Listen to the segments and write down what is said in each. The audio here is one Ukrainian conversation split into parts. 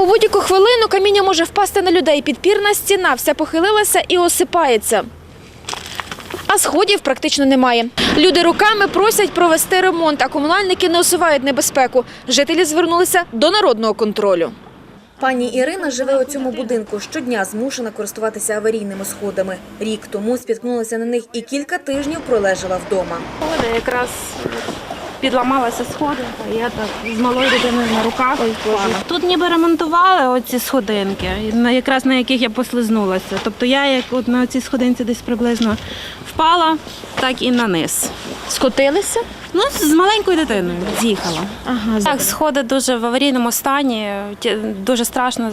У будь-яку хвилину каміння може впасти на людей. Підпірна стіна вся похилилася і осипається. А сходів практично немає. Люди руками просять провести ремонт, а комунальники не усувають небезпеку. Жителі звернулися до народного контролю. Пані Ірина живе у цьому будинку. Щодня змушена користуватися аварійними сходами. Рік тому спіткнулася на них і кілька тижнів пролежала вдома. Сходи, якраз підламалася сходинка, я так з малою дитиною на руках. Тут ніби ремонтували оці сходинки, якраз на яких я послизнулася. Тобто я як от на цій сходинці десь приблизно впала, так і на низ. Скотилися? Ну, з маленькою дитиною з'їхала. Ага, Так, сходи дуже в аварійному стані. Дуже страшно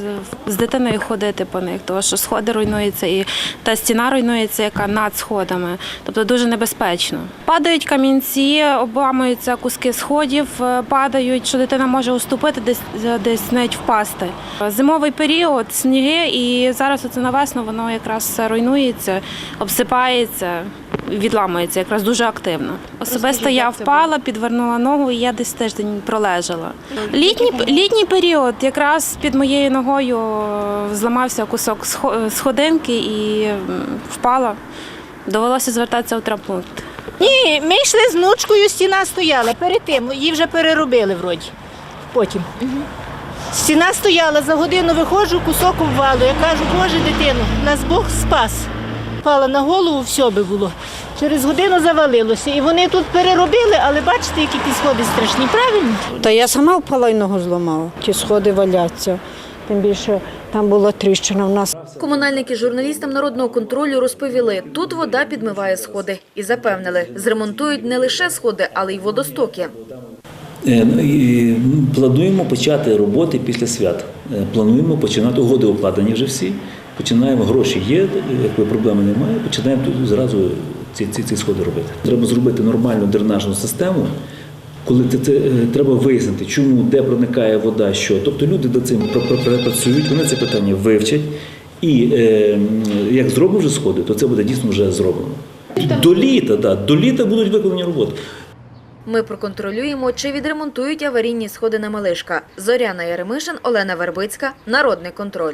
з- дитиною ходити по них, тому що сходи руйнуються і та стіна руйнується, яка над сходами. Тобто дуже небезпечно. Падають камінці, обламуються куски сходів, е, падають, що дитина може уступити, десь десь навіть впасти. Зимовий період, сніги, і зараз оце на весну воно якраз руйнується, обсипається. Відламується якраз дуже активно. Особисто я впала, підвернула ногу, і я десь тиждень пролежала. Літній, літній період, якраз під моєю ногою зламався кусок схо- сходинки і впала. Довелося звертатися у травмпункт. Ні, ми йшли з внучкою, стіна стояла. Перед тим її вже переробили вроді. Потім. Стіна стояла, за годину виходжу, кусок обвалу. Я кажу, боже дитину, нас Бог спас. Пала на голову, все би було. Через годину завалилося. І вони тут переробили, але бачите, які ті сходи страшні, правильно? Та я сама впала і ногу зламала. Ті сходи валяться. Тим більше там була тріщина в нас. Комунальники журналістам народного контролю розповіли, тут вода підмиває сходи і запевнили, зремонтують не лише сходи, але й водостоки. Е, ну, м, Плануємо почати роботи після свят. Е, Плануємо починати угоди укладені вже всі. Починаємо, гроші є, якої проблеми немає. Починаємо тут зразу ці, ці, ці сходи робити. Треба зробити нормальну дренажну систему. Коли це, це е, треба вияснити, чому, де проникає вода, що. Тобто люди до цим пр- пр- пр- працюють, вони це питання вивчать. І е, як зроблено вже сходи, то це буде дійсно вже зроблено. До літа, да, до літа будуть виконані роботи. Ми проконтролюємо, чи відремонтують аварійні сходи на Малишка. Зоряна Яремишин, Олена Вербицька, Народний контроль.